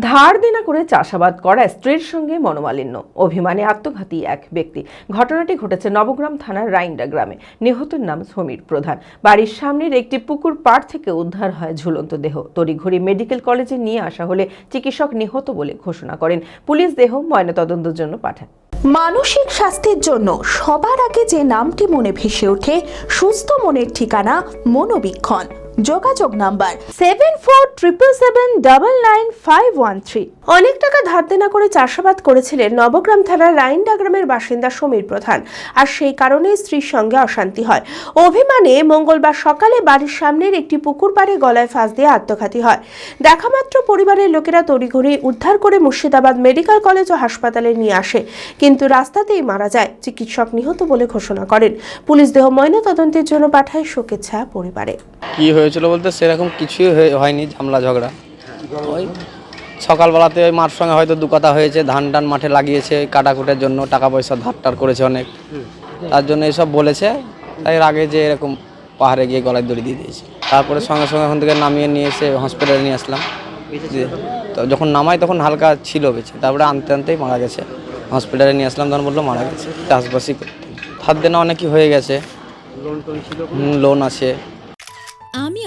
ধার দেনা করে চাষাবাদ করা স্ত্রীর সঙ্গে মনোমালিন্য। অভিমানে আত্মঘাতী এক ব্যক্তি। ঘটনাটি ঘটেছে নবগ্রাম থানার রাইন্ডা গ্রামে। নিহতের নাম সমীর প্রধান। বাড়ির সামনের একটি পুকুর পাড় থেকে উদ্ধার হয় ঝুলন্ত দেহ। তড়িঘড়ি মেডিকেল কলেজে নিয়ে আসা হলে চিকিৎসক নিহত বলে ঘোষণা করেন। পুলিশ দেহ ময়নাতদন্তের জন্য পাঠায়। মানসিক স্বাস্থ্যের জন্য সবার আগে যে নামটি মনে ভেসে ওঠে, সুস্থ মনের ঠিকানা মনোবীক্ষণ। যোগাযোগ number seven four triple seven double nine five one three অনেক টাকা ধার দেনা করে চাষাবাদ করেছিলেন নবগ্রাম থানার রাইন্ডা গ্রামের বাসিন্দা সমীর প্রধান। আর সেই কারণে স্ত্রীর সঙ্গে অশান্তি হয়। অভিমানে মঙ্গলবার সকালে বাড়ির সামনের একটি পুকুর পাড়ে গলায় ফাঁস দিয়ে আত্মঘাতী হয়। দেখামাত্র পরিবারের লোকেরা তড়িঘড়ি উদ্ধার করে মুর্শিদাবাদ মেডিকেল কলেজ ও হাসপাতালে নিয়ে আসে। কিন্তু রাস্তাতেই মারা যায় চিকিৎসক নিহত বলে ঘোষণা করেন। পুলিশ দেহ ময়না তদন্তের জন্য পাঠায় শোকের ছায়া পরিবারে। কি হয়েছিল বলতে সেরকম কিছুই হয়ে- হয়নি ঝামলা ঝগড়া। ওই সকালবেলাতে ওই মার সঙ্গে হয়তো দু কথা হয়েছে ধান টান মাঠে লাগিয়েছে কাটাকুটের জন্য টাকা পয়সা ধার টার করেছে অনেক। তার জন্য এসব বলেছে তাই এর আগে যে এরকম পাহাড়ে গিয়ে গলায় দড়ি দিয়ে দিয়েছে। তারপরে সঙ্গে সঙ্গে ওখান থেকে নামিয়ে নিয়ে এসে হসপিটালে নিয়ে আসলাম। তো যখন নামাই তখন হালকা ছিল বেঁচে তারপরে আনতে আনতেই মারা গেছে। হসপিটালে নিয়ে আসলাম তখন বলল মারা গেছে। চাষবাসই করতেন ধার দেনা অনেকই হয়ে গেছে। লোন আছে।